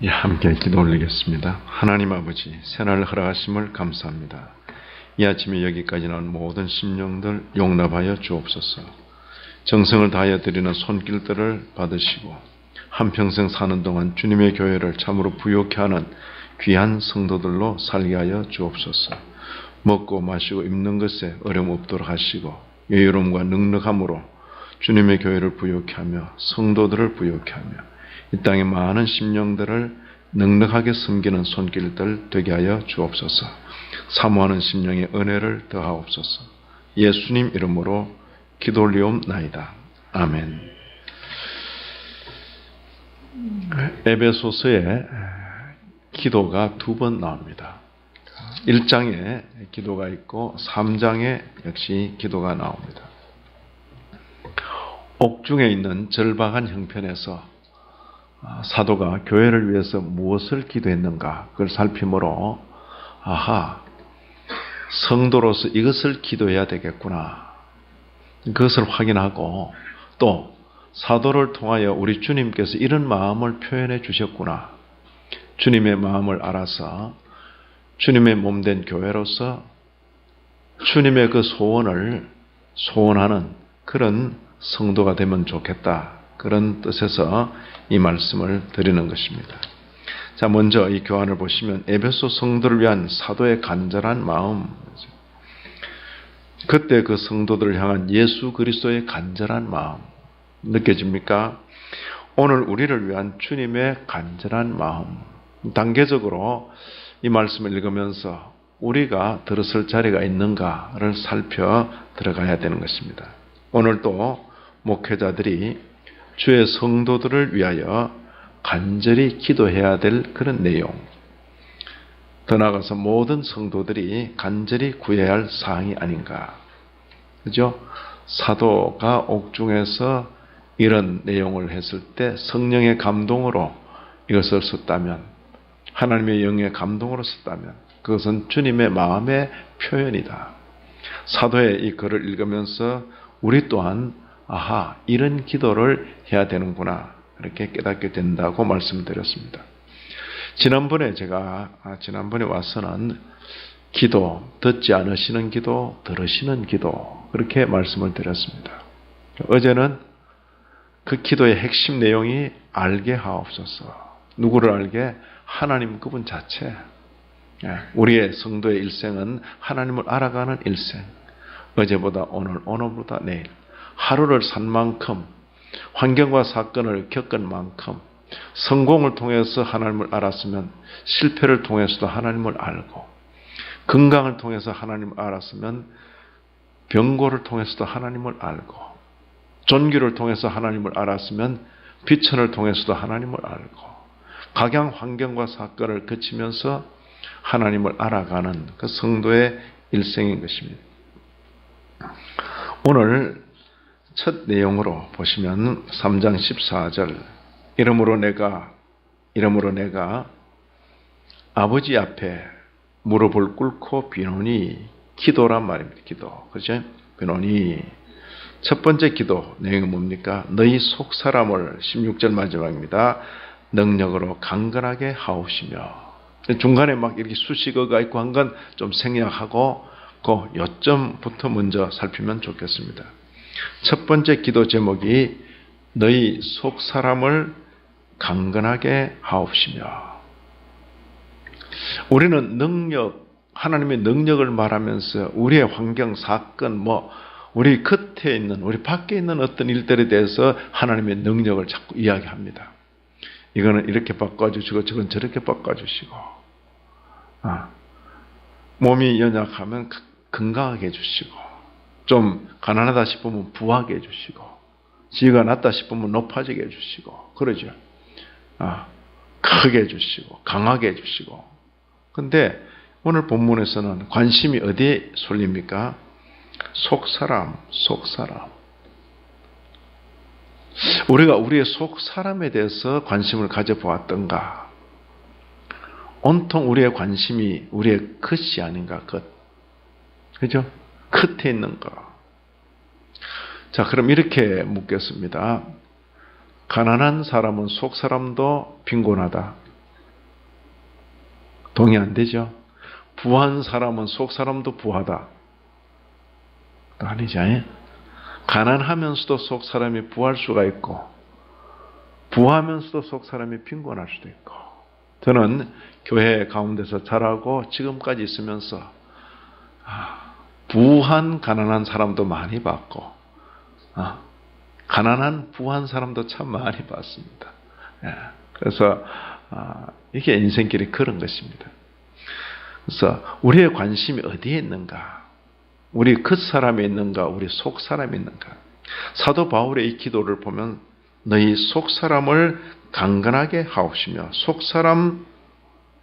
예, 함께 기도 올리겠습니다. 하나님 아버지, 새날 허락하심을 감사합니다. 이 아침에 여기까지 나온 모든 심령들 용납하여 주옵소서. 정성을 다하여 드리는 손길들을 받으시고 한평생 사는 동안 주님의 교회를 참으로 부욕해 하는 귀한 성도들로 살게 하여 주옵소서. 먹고 마시고 입는 것에 어려움 없도록 하시고 여유로움과 넉넉함으로 주님의 교회를 부욕해 하며 성도들을 부욕해 하며 이 땅의 많은 심령들을 넉넉하게 섬기는 손길들 되게 하여 주옵소서. 사모하는 심령의 은혜를 더하옵소서. 예수님 이름으로 기도 올리옵나이다. 아멘. 에베소서에 기도가 두 번 나옵니다. 1장에 기도가 있고 3장에 역시 기도가 나옵니다. 옥중에 있는 절박한 형편에서 사도가 교회를 위해서 무엇을 기도했는가 그걸 살피므로 아하 성도로서 이것을 기도해야 되겠구나 그것을 확인하고 또 사도를 통하여 우리 주님께서 이런 마음을 표현해 주셨구나 주님의 마음을 알아서 주님의 몸된 교회로서 주님의 그 소원을 소원하는 그런 성도가 되면 좋겠다. 그런 뜻에서 이 말씀을 드리는 것입니다. 자, 먼저 이 교환을 보시면 에베소 성도를 위한 사도의 간절한 마음. 그때 그 성도들을 향한 예수 그리스도의 간절한 마음 느껴집니까? 오늘 우리를 위한 주님의 간절한 마음. 단계적으로 이 말씀을 읽으면서 우리가 들었을 자리가 있는가를 살펴 들어가야 되는 것입니다. 오늘도 목회자들이 주의 성도들을 위하여 간절히 기도해야 될 그런 내용. 더 나아가서 모든 성도들이 간절히 구해야 할 사항이 아닌가. 그죠? 사도가 옥중에서 이런 내용을 했을 때 성령의 감동으로 이것을 썼다면, 하나님의 영의 감동으로 썼다면, 그것은 주님의 마음의 표현이다. 사도의 이 글을 읽으면서 우리 또한 아하, 이런 기도를 해야 되는구나. 이렇게 깨닫게 된다고 말씀드렸습니다. 지난번에 제가, 아, 지난번에 와서는 기도, 듣지 않으시는 기도, 들으시는 기도, 그렇게 말씀을 드렸습니다. 어제는 그 기도의 핵심 내용이 알게 하옵소서. 누구를 알게? 하나님 그분 자체. 예, 우리의 성도의 일생은 하나님을 알아가는 일생. 어제보다 오늘, 오늘보다 내일. 하루를 산 만큼 환경과 사건을 겪은 만큼 성공을 통해서 하나님을 알았으면 실패를 통해서도 하나님을 알고 건강을 통해서 하나님을 알았으면 병고를 통해서도 하나님을 알고 존귀를 통해서 하나님을 알았으면 비천을 통해서도 하나님을 알고 각양 환경과 사건을 거치면서 하나님을 알아가는 그 성도의 일생인 것입니다. 오늘 첫 내용으로 보시면 3장 14절 이름으로 내가 이름으로 내가 아버지 앞에 무릎을 꿇고 비노니 기도란 말입니다. 기도. 그죠? 비노니 첫 번째 기도 내용이 뭡니까? 너희 속 사람을 16절 마지막입니다. 능력으로 강건하게 하옵시며 중간에 막 이렇게 수식어가 있고 한 건 좀 생략하고 그 요점부터 먼저 살피면 좋겠습니다. 첫 번째 기도 제목이 너희 속 사람을 강건하게 하옵시며. 우리는 능력 하나님의 능력을 말하면서 우리의 환경 사건 뭐 우리 겉에 있는 우리 밖에 있는 어떤 일들에 대해서 하나님의 능력을 자꾸 이야기합니다. 이거는 이렇게 바꿔주시고 저건 저렇게 바꿔주시고. 아, 몸이 연약하면 건강하게 해주시고 좀 가난하다 싶으면 부하게 해주시고 지위가 낮다 싶으면 높아지게 해주시고 그러죠. 아, 크게 해주시고 강하게 해주시고 근데 오늘 본문에서는 관심이 어디에 쏠립니까? 속 사람, 속 사람. 우리가 우리의 속 사람에 대해서 관심을 가져보았던가? 온통 우리의 관심이 우리의 끝이 아닌가, 끝. 그죠? 끝에 있는 거. 자, 그럼 이렇게 묻겠습니다. 가난한 사람은 속 사람도 빈곤하다. 동의 안 되죠? 부한 사람은 속 사람도 부하다. 또 아니죠. 예? 가난하면서도 속 사람이 부할 수가 있고, 부하면서도 속 사람이 빈곤할 수도 있고. 저는 교회 가운데서 자라고 지금까지 있으면서 아, 부한 가난한 사람도 많이 봤고, 아, 가난한 부한 사람도 참 많이 봤습니다. 예, 그래서 아, 이게 인생길이 그런 것입니다. 그래서 우리의 관심이 어디에 있는가? 우리 그 사람에 있는가? 우리 속 사람에 있는가? 사도 바울의 이 기도를 보면 너희 속 사람을 강건하게 하옵시며 속 사람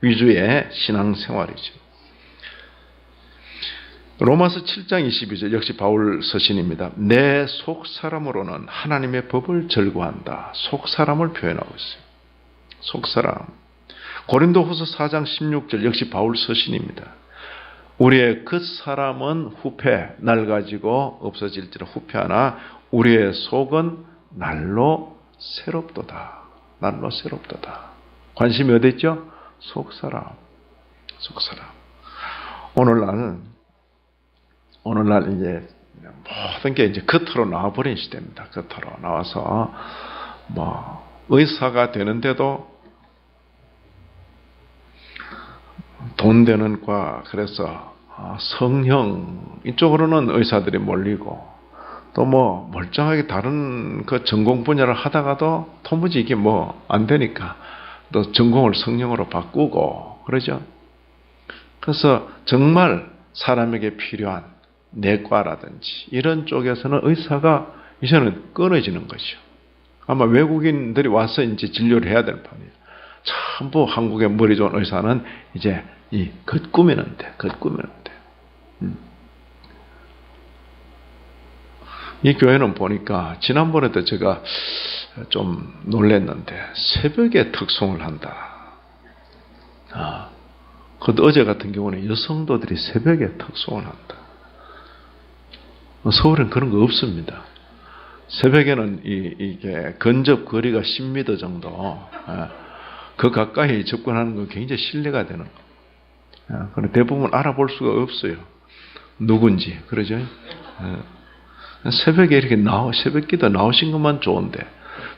위주의 신앙생활이죠. 로마서 7장 22절 역시 바울 서신입니다. 내 속 사람으로는 하나님의 법을 절구한다. 속 사람을 표현하고 있어요. 속 사람. 고린도후서 4장 16절 역시 바울 서신입니다. 우리의 그 사람은 후패 낡아지고 없어질지라 후패하나 우리의 속은 날로 새롭도다. 날로 새롭도다. 관심이 어디 있죠? 속 사람. 속 사람. 오늘날 오늘날 이제 모든 게 이제 겉으로 나와버린 시대입니다. 겉으로 나와서 뭐 의사가 되는데도 돈 되는 과 그래서 아, 성형 이쪽으로는 의사들이 몰리고 또 뭐 멀쩡하게 다른 그 전공 분야를 하다가도 도무지 이게 뭐 안 되니까 또 전공을 성형으로 바꾸고 그러죠. 그래서 정말 사람에게 필요한 내과라든지 이런 쪽에서는 의사가 이제는 끊어지는 것이죠. 아마 외국인들이 와서 이제 진료를 해야 될 판이에요. 전부 한국의 머리 좋은 의사는 이제 이 겉꾸미는데, 겉꾸미는데. 음. 이 교회는 보니까 지난번에도 제가 좀 놀랬는데 새벽에 특송을 한다. 아, 그 어제 같은 경우는 여성도들이 새벽에 특송을 한다. 서울엔 그런 거 없습니다. 새벽에는 이, 이게 근접 거리가 10m 정도, 예, 그 가까이 접근하는 건 굉장히 신뢰가 되는 거. 예, 그런데 대부분 알아볼 수가 없어요. 누군지, 그러죠? 예. 새벽에 이렇게 나오, 새벽 기도 나오신 것만 좋은데,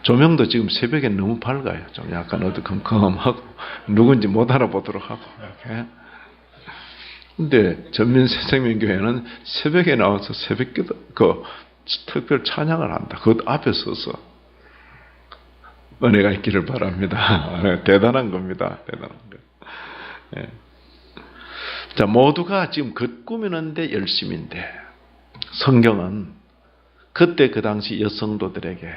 조명도 지금 새벽에 너무 밝아요. 좀 약간 어두컴컴하고, 누군지 못 알아보도록 하고, 이렇게. 근데 전민생명교회는 새벽에 나와서 새벽 기도, 그, 특별 찬양을 한다. 그 앞에 서서. 은혜가 있기를 바랍니다. 대단한 겁니다. 대단한 거. 예. 자, 모두가 지금 겉 꾸미는데 열심인데, 성경은 그때 그 당시 여성도들에게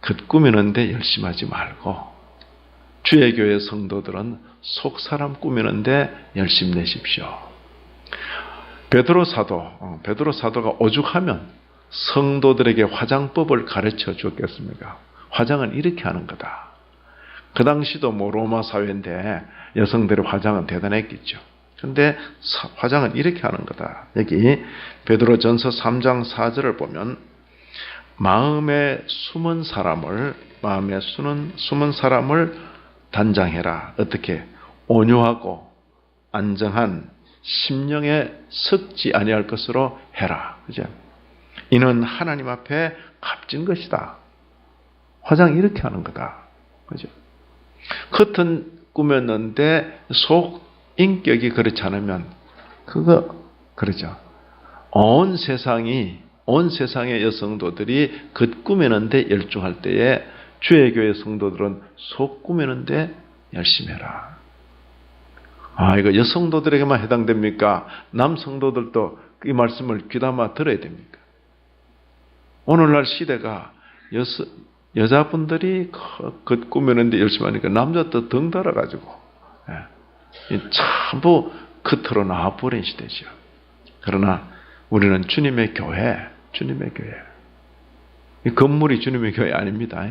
겉 꾸미는데 열심하지 말고, 주의 교회 성도들은 속 사람 꾸미는데 열심 내십시오. 베드로 사도, 어, 베드로 사도가 오죽하면 성도들에게 화장법을 가르쳐 주었겠습니까? 화장은 이렇게 하는 거다. 그 당시도 뭐 로마 사회인데 여성들의 화장은 대단했겠죠. 근데 화장은 이렇게 하는 거다. 여기 베드로 전서 3장 4절을 보면 마음에 숨은 사람을 마음에 숨은 숨은 사람을 단장해라. 어떻게 온유하고 안정한 심령에 섞지 아니할 것으로 해라. 그죠? 이는 하나님 앞에 값진 것이다. 화장 이렇게 하는 거다. 그죠? 겉은 꾸몄는데 속 인격이 그렇지 않으면 그거 그러죠. 온 세상이 온 세상의 여성도들이 겉 꾸미는데 열중할 때에 주의 교회 성도들은 속 꾸미는데 열심히 해라. 아, 이거 여성도들에게만 해당됩니까? 남성도들도 이 말씀을 귀담아 들어야 됩니까? 오늘날 시대가 여성, 여자분들이 겉 꾸미는데 열심히 하니까 남자도 덩달아가지고, 예. 전부 겉으로 나와버린 시대죠. 그러나 우리는 주님의 교회, 주님의 교회. 이 건물이 주님의 교회 아닙니다.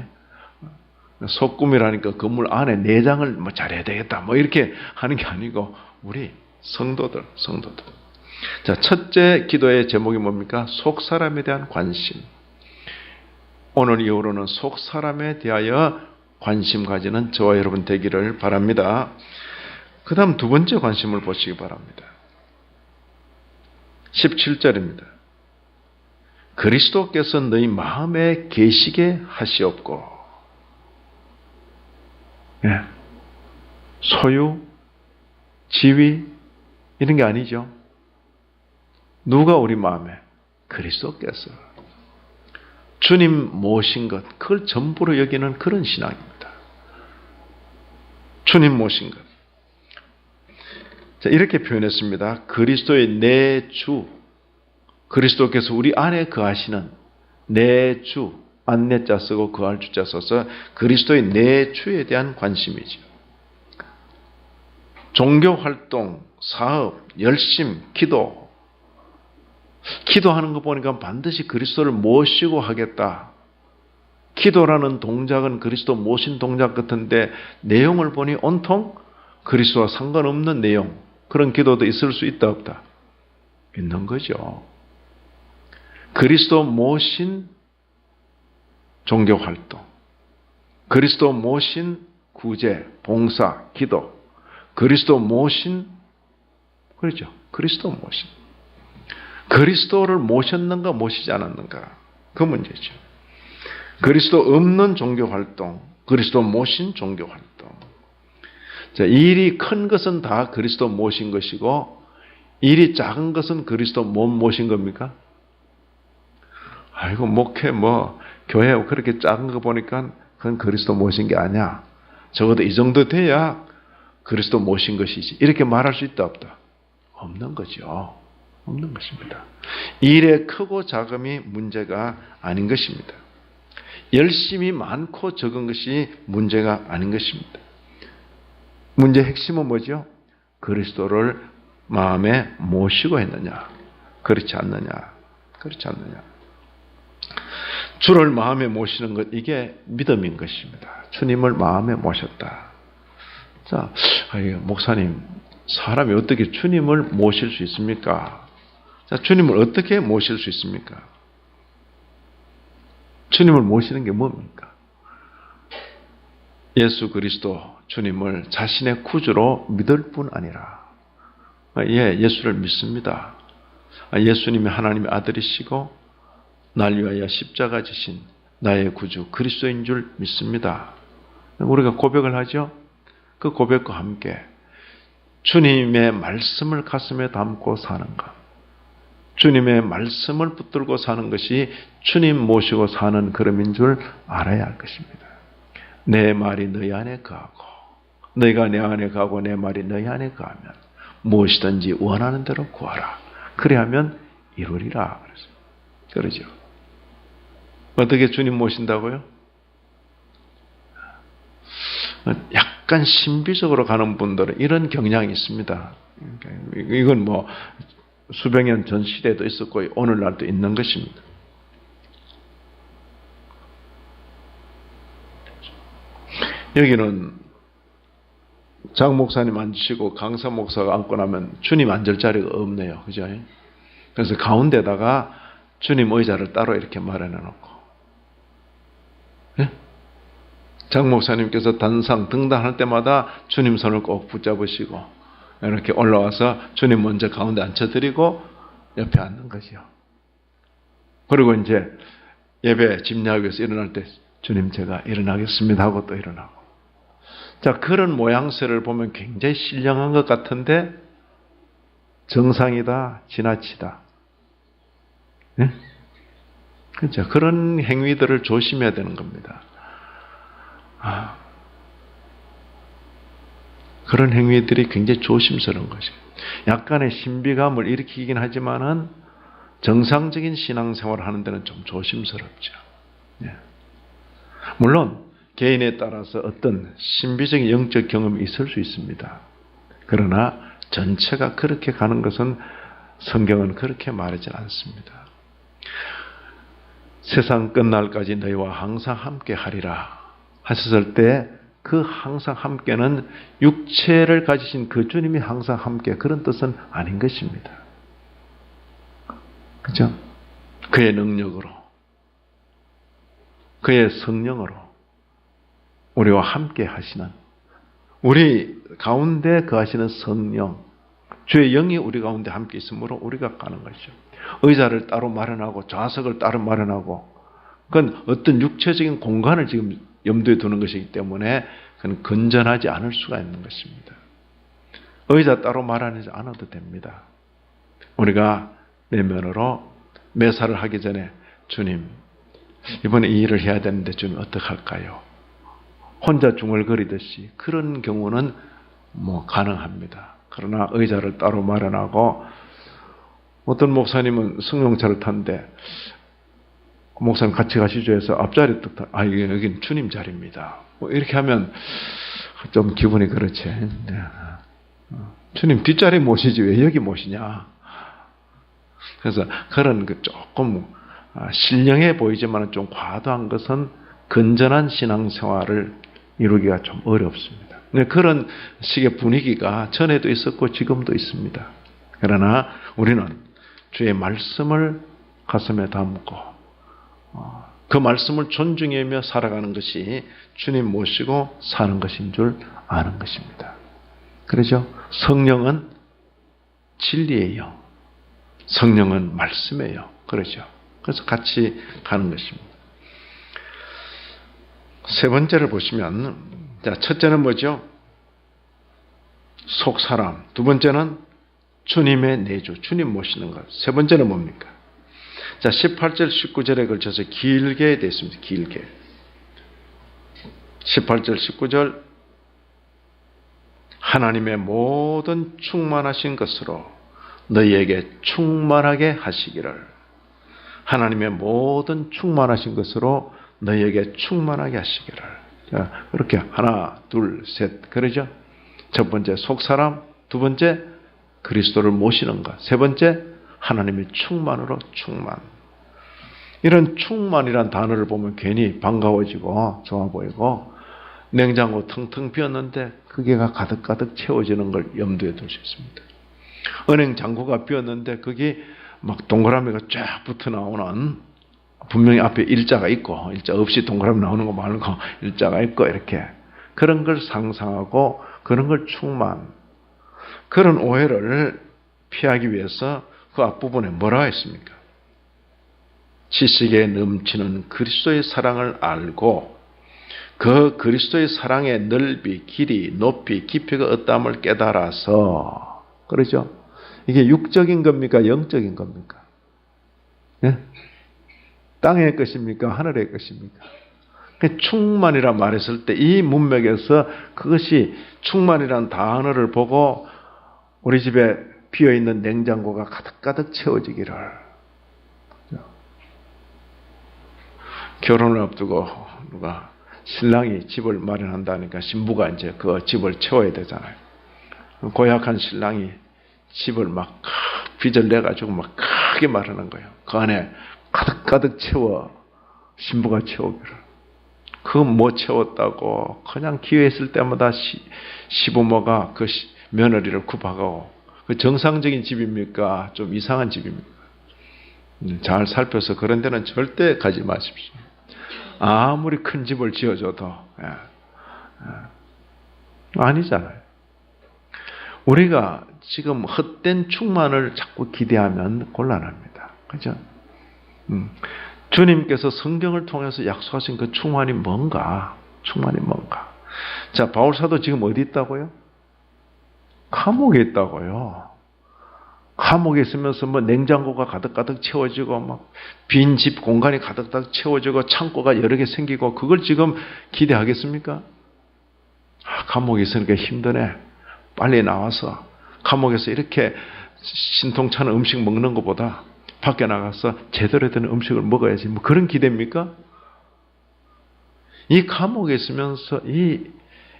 속꿈이라니까 건물 안에 내장을 뭐 잘해야 되겠다. 뭐 이렇게 하는 게 아니고 우리 성도들, 성도들. 자, 첫째 기도의 제목이 뭡니까? 속 사람에 대한 관심. 오늘 이후로는 속 사람에 대하여 관심 가지는 저와 여러분 되기를 바랍니다. 그 다음 두 번째 관심을 보시기 바랍니다. 17절입니다. 그리스도께서 너희 마음에 계시게 하시옵고, 예. 소유, 지위, 이런 게 아니죠. 누가 우리 마음에? 그리스도께서. 주님 모신 것, 그걸 전부로 여기는 그런 신앙입니다. 주님 모신 것. 자, 이렇게 표현했습니다. 그리스도의 내 주. 그리스도께서 우리 안에 거하시는 내 주. 안내자 쓰고 그할 주자 써서 그리스도의 내 주에 대한 관심이죠. 종교 활동, 사업, 열심, 기도. 기도하는 거 보니까 반드시 그리스도를 모시고 하겠다. 기도라는 동작은 그리스도 모신 동작 같은데 내용을 보니 온통 그리스도와 상관없는 내용. 그런 기도도 있을 수 있다 없다. 있는 거죠. 그리스도 모신 종교 활동. 그리스도 모신 구제, 봉사, 기도. 그리스도 모신 그렇죠. 그리스도 모신. 그리스도를 모셨는가 모시지 않았는가 그 문제죠. 그리스도 없는 종교 활동, 그리스도 모신 종교 활동. 자, 일이 큰 것은 다 그리스도 모신 것이고 일이 작은 것은 그리스도 못 모신 겁니까? 아이고 목회 뭐 교회 그렇게 작은 거 보니까 그건 그리스도 모신 게 아니야. 적어도 이 정도 돼야 그리스도 모신 것이지. 이렇게 말할 수 있다 없다. 없는 거죠. 없는 것입니다. 일의 크고 작음이 문제가 아닌 것입니다. 열심히 많고 적은 것이 문제가 아닌 것입니다. 문제 핵심은 뭐죠? 그리스도를 마음에 모시고 했느냐? 그렇지 않느냐? 그렇지 않느냐? 주를 마음에 모시는 것, 이게 믿음인 것입니다. 주님을 마음에 모셨다. 자, 목사님, 사람이 어떻게 주님을 모실 수 있습니까? 자, 주님을 어떻게 모실 수 있습니까? 주님을 모시는 게 뭡니까? 예수 그리스도 주님을 자신의 구주로 믿을 뿐 아니라, 예, 예수를 믿습니다. 예수님이 하나님의 아들이시고, 날 위하여 십자가 지신 나의 구주 그리스도인 줄 믿습니다. 우리가 고백을 하죠? 그 고백과 함께 주님의 말씀을 가슴에 담고 사는 것. 주님의 말씀을 붙들고 사는 것이 주님 모시고 사는 그름인 줄 알아야 할 것입니다. 내 말이 너희 안에 가고 너희가 내 안에 가고 내 말이 너희 안에 가면 무엇이든지 원하는 대로 구하라. 그래야면 이루리라. 그러죠. 어떻게 주님 모신다고요? 약간 신비적으로 가는 분들은 이런 경향이 있습니다. 이건 뭐 수백 년 전 시대에도 있었고 오늘날도 있는 것입니다. 여기는 장 목사님 앉으시고 강사 목사가 앉고 나면 주님 앉을 자리가 없네요. 그죠? 그래서 가운데다가 주님 의자를 따로 이렇게 마련해 놓고 예? 장 목사님께서 단상 등단할 때마다 주님 손을 꼭 붙잡으시고 이렇게 올라와서 주님 먼저 가운데 앉혀드리고 옆에 앉는 거죠. 그리고 이제 예배 집례하기 위해서 일어날 때 주님 제가 일어나겠습니다 하고 또 일어나고. 자, 그런 모양새를 보면 굉장히 신령한 것 같은데 정상이다, 지나치다. 네? 그렇죠. 그런 행위들을 조심해야 되는 겁니다. 아, 그런 행위들이 굉장히 조심스러운 거죠. 약간의 신비감을 일으키긴 하지만은 정상적인 신앙생활을 하는 데는 좀 조심스럽죠. 예. 물론 개인에 따라서 어떤 신비적인 영적 경험이 있을 수 있습니다. 그러나 전체가 그렇게 가는 것은 성경은 그렇게 말하지 않습니다. 세상 끝날까지 너희와 항상 함께 하리라 하셨을 때 그 항상 함께는 육체를 가지신 그 주님이 항상 함께 그런 뜻은 아닌 것입니다. 그죠? 그의 능력으로 그의 성령으로 우리와 함께 하시는 우리 가운데 거하시는 성령, 주의 영이 우리 가운데 함께 있으므로 우리가 가는 것이죠. 의자를 따로 마련하고 좌석을 따로 마련하고 그건 어떤 육체적인 공간을 지금 염두에 두는 것이기 때문에 그건 건전하지 않을 수가 있는 것입니다. 의자 따로 마련하지 않아도 됩니다. 우리가 내면으로 매사를 하기 전에 주님 이번에 이 일을 해야 되는데 주님 어떡할까요? 혼자 중얼거리듯이 그런 경우는 뭐 가능합니다. 그러나 의자를 따로 마련하고 어떤 목사님은 승용차를 탔는데 목사님 같이 가시죠 해서 앞자리 딱, 타- 아, 여기는 주님 자리입니다. 뭐 이렇게 하면 좀 기분이 그렇지. 네. 어, 주님 뒷자리 모시지 왜 여기 모시냐. 그래서 그런 그 조금 아, 신령해 보이지만 좀 과도한 것은 건전한 신앙생활을 이루기가 좀 어렵습니다. 근데 그런 식의 분위기가 전에도 있었고 지금도 있습니다. 그러나 우리는 주의 말씀을 가슴에 담고 어, 그 말씀을 존중하며 살아가는 것이 주님 모시고 사는 것인 줄 아는 것입니다. 그러죠? 성령은 진리예요. 성령은 말씀이에요. 그러죠? 그래서 같이 가는 것입니다. 세 번째를 보시면, 자, 첫째는 뭐죠? 속 사람. 두 번째는 주님의 내주, 주님 모시는 것. 세 번째는 뭡니까? 자, 18절, 19절에 걸쳐서 길게 되어 있습니다. 길게. 18절, 19절. 하나님의 모든 충만하신 것으로 너희에게 충만하게 하시기를. 하나님의 모든 충만하신 것으로 너희에게 충만하게 하시기를. 자, 그렇게 하나, 둘, 셋. 그러죠? 첫 번째, 속사람. 두 번째, 그리스도를 모시는 것. 세 번째, 하나님의 충만으로 충만. 이런 충만이란 단어를 보면 괜히 반가워지고 좋아 보이고 냉장고 텅텅 비었는데 그게가 가득가득 채워지는 걸 염두에 둘 수 있습니다. 은행 잔고가 비었는데 거기 막 동그라미가 쫙 붙어 나오는 분명히 앞에 일자가 있고 일자 없이 동그라미 나오는 거 말고 일자가 있고 이렇게 그런 걸 상상하고 그런 걸 충만 그런 오해를 피하기 위해서 그 앞부분에 뭐라고 했습니까? 지식에 넘치는 그리스도의 사랑을 알고 그 그리스도의 사랑의 넓이, 길이, 높이, 깊이가 어떠함을 깨달아서 그러죠? 이게 육적인 겁니까? 영적인 겁니까? 예? 땅의 것입니까? 하늘의 것입니까? 그 충만이라 말했을 때 이 문맥에서 그것이 충만이란 단어를 보고 우리 집에 비어 있는 냉장고가 가득가득 채워지기를 결혼을 앞두고 누가 신랑이 집을 마련한다니까 신부가 이제 그 집을 채워야 되잖아요. 고약한 신랑이 집을 막 빚을 내 가지고 막 크게 마련한 거예요. 그 안에 가득가득 채워 신부가 채우기를. 그거 못 채웠다고 그냥 기회 있을 때마다 시, 시부모가 그 시- 며느리를 구박하고 그 정상적인 집입니까? 좀 이상한 집입니까? 음, 잘 살펴서 그런 데는 절대 가지 마십시오. 아무리 큰 집을 지어줘도 예, 예. 아니잖아요. 우리가 지금 헛된 충만을 자꾸 기대하면 곤란합니다. 그죠? 음. 주님께서 성경을 통해서 약속하신 그 충만이 뭔가? 충만이 뭔가? 자, 바울사도 지금 어디 있다고요? 감옥에 있다고요. 감옥에 있으면서 뭐 냉장고가 가득가득 채워지고 막 빈 집 공간이 가득가득 채워지고 창고가 여러 개 생기고 그걸 지금 기대하겠습니까? 아, 감옥에 있으니까 힘드네. 빨리 나와서 감옥에서 이렇게 신통찮은 음식 먹는 것보다 밖에 나가서 제대로 된 음식을 먹어야지. 뭐 그런 기대입니까? 이 감옥에 있으면서 이,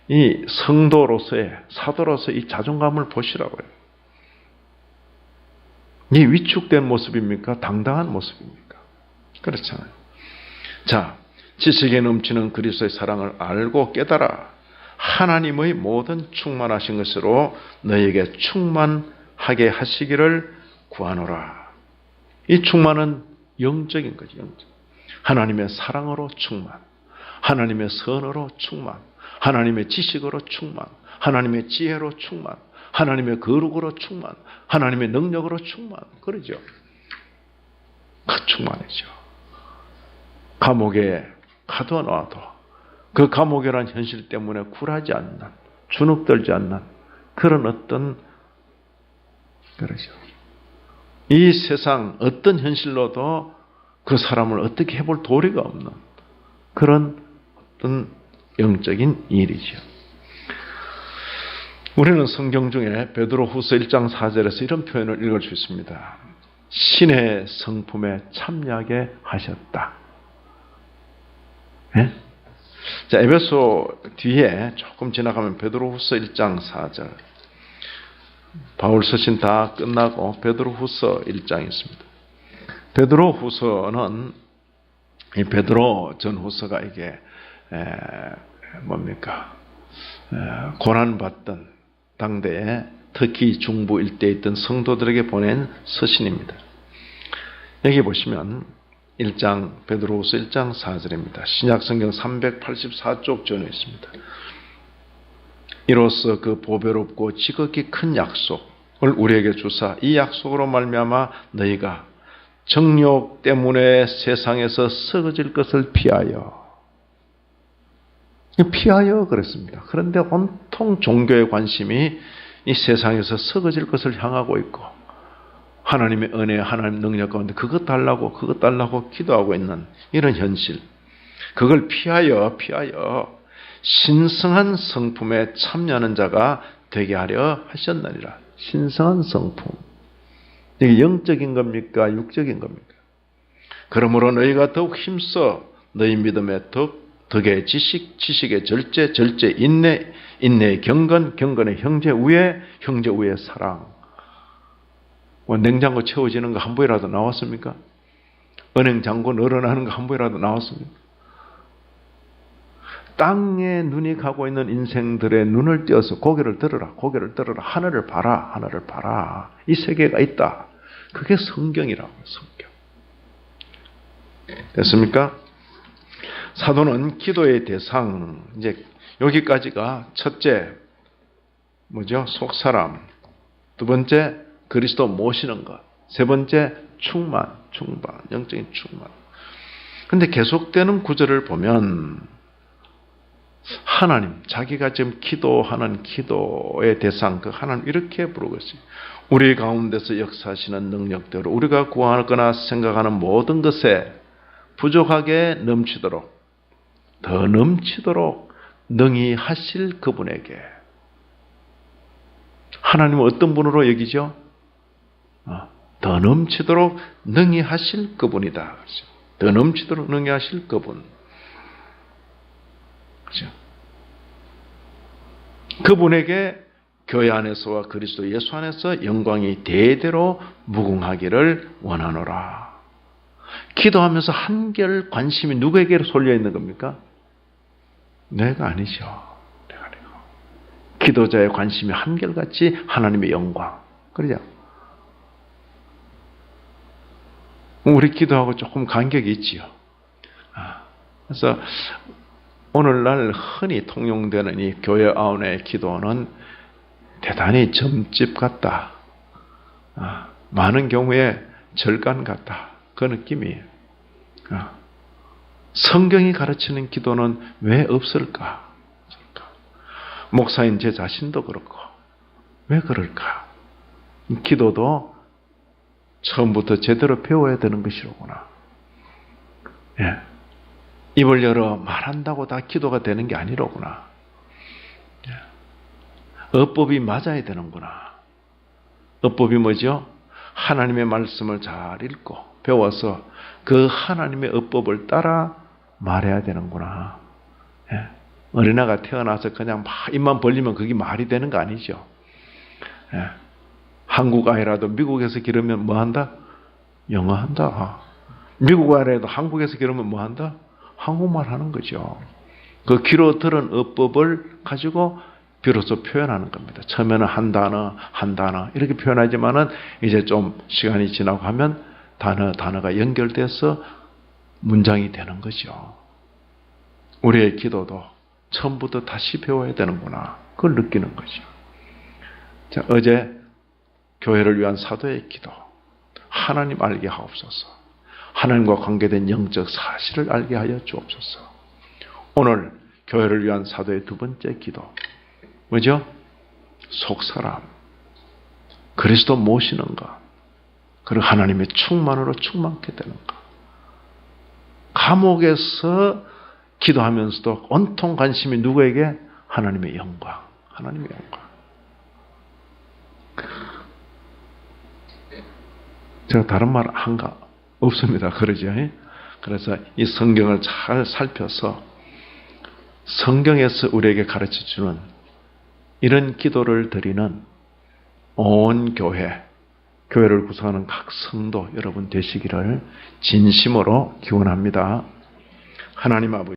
이 성도로서의, 사도로서 이 자존감을 보시라고요. 이 위축된 모습입니까? 당당한 모습입니까? 그렇잖아요. 자, 지식에 넘치는 그리스도의 사랑을 알고 깨달아 하나님의 모든 충만하신 것으로 너에게 충만하게 하시기를 구하노라. 이 충만은 영적인 거죠. 영적. 하나님의 사랑으로 충만, 하나님의 선으로 충만, 하나님의 지식으로 충만, 하나님의 지혜로 충만, 하나님의 거룩으로 충만, 하나님의 능력으로 충만. 그러죠. 그 충만이죠. 감옥에 가둬놔도 그 감옥이란 현실 때문에 굴하지 않는, 주눅들지 않는 그런 어떤, 그러죠. 이 세상 어떤 현실로도 그 사람을 어떻게 해볼 도리가 없는 그런 어떤 영적인 일이죠. 우리는 성경 중에 베드로 후서 1장 4절에서 이런 표현을 읽을 수 있습니다. 신의 성품에 참여하게 하셨다. 네? 자, 에베소 뒤에 조금 지나가면 베드로 후서 1장 4절. 바울 서신 다 끝나고 베드로 후서 1장이 있습니다. 베드로 후서는 이 베드로 전 후서가 이게 에, 뭡니까 에, 고난받던 당대에 특히 중부 일대에 있던 성도들에게 보낸 서신입니다. 여기 보시면 1장 베드로후서 1장 4절입니다. 신약 성경 384쪽 전에 있습니다. 이로써 그 보배롭고 지극히 큰 약속을 우리에게 주사 이 약속으로 말미암아 너희가 정욕 때문에 세상에서 썩어질 것을 피하여 피하여 그랬습니다. 그런데 온통 종교의 관심이 이 세상에서 썩어질 것을 향하고 있고 하나님의 은혜, 하나님 능력 가운데 그것 달라고 그것 달라고 기도하고 있는 이런 현실. 그걸 피하여 피하여 신성한 성품에 참여하는 자가 되게 하려 하셨느니라. 신성한 성품. 이게 영적인 겁니까? 육적인 겁니까? 그러므로 너희가 더욱 힘써 너희 믿음에 더욱 덕의 지식, 지식의 절제, 절제 인내, 인내의 경건, 경건의 형제 우애, 형제 우애 사랑. 뭐 냉장고 채워지는 거 한 번이라도 나왔습니까? 은행 잔고 늘어나는 거 한 번이라도 나왔습니까? 땅에 눈이 가고 있는 인생들의 눈을 띄어서 고개를 들어라, 고개를 들어라, 하늘을 봐라, 하늘을 봐라. 이 세계가 있다. 그게 성경이라고, 성경. 됐습니까? 사도는 기도의 대상, 이제 여기까지가 첫째, 뭐죠? 속사람. 두 번째, 그리스도 모시는 것. 세 번째, 충만, 충만, 영적인 충만. 근데 계속되는 구절을 보면 하나님, 자기가 지금 기도하는 기도의 대상, 그 하나님 이렇게 부르고 있어요. 우리 가운데서 역사하시는 능력대로 우리가 구하거나 생각하는 모든 것에 부족하게 넘치도록, 더 넘치도록 능히 하실 그분에게. 하나님은 어떤 분으로 여기죠? 어, 더 넘치도록 능히 하실 그분이다. 더 넘치도록 능히 하실 그분. 그죠? 그분에게 교회 안에서와 그리스도 예수 안에서 영광이 대대로 무궁하기를 원하노라. 기도하면서 한결 관심이 누구에게 쏠려 있는 겁니까? 내가 아니죠. 내가 아니고. 기도자의 관심이 한결같이 하나님의 영광. 그러죠? 우리 기도하고 조금 간격이 있지요. 아, 그래서 오늘날 흔히 통용되는 이 교회 아운의 기도는 대단히 점집 같다. 아, 많은 경우에 절간 같다. 그 느낌이에요. 아, 성경이 가르치는 기도는 왜 없을까? 목사인 제 자신도 그렇고, 왜 그럴까? 기도도 처음부터 제대로 배워야 되는 것이로구나. 예. 입을 열어 말한다고 다 기도가 되는 게 아니로구나. 예. 어법이 맞아야 되는구나. 어법이 뭐죠? 하나님의 말씀을 잘 읽고 배워서 그 하나님의 어법을 따라 말해야 되는구나. 예. 어린아가 태어나서 그냥 막 입만 벌리면 그게 말이 되는 거 아니죠. 예. 한국 아이라도 미국에서 기르면 뭐 한다? 영어 한다. 미국 아이라도 한국에서 기르면 뭐 한다? 한국말 하는 거죠. 그 귀로 들은 어법을 가지고 비로소 표현하는 겁니다. 처음에는 한 단어, 한 단어 이렇게 표현하지만은 이제 좀 시간이 지나고 하면 단어, 단어가 연결돼서 문장이 되는 거죠. 우리의 기도도 처음부터 다시 배워야 되는구나. 그걸 느끼는 거죠. 자, 어제 교회를 위한 사도의 기도. 하나님 알게 하옵소서. 하나님과 관계된 영적 사실을 알게 하여 주옵소서. 오늘 교회를 위한 사도의 두 번째 기도. 뭐죠? 속사람. 그리스도 모시는 것. 그리고 하나님의 충만으로 충만케 되는 것. 감옥에서 기도하면서도 온통 관심이 누구에게? 하나님의 영광. 하나님의 영광. 제가 다른 말 한가 없습니다. 그러죠. 그래서 이 성경을 잘 살펴서 성경에서 우리에게 가르쳐 주는 이런 기도를 드리는 온 교회, 교회를 구성하는 각 성도 여러분 되시기를 진심으로 기원합니다. 하나님 아버지.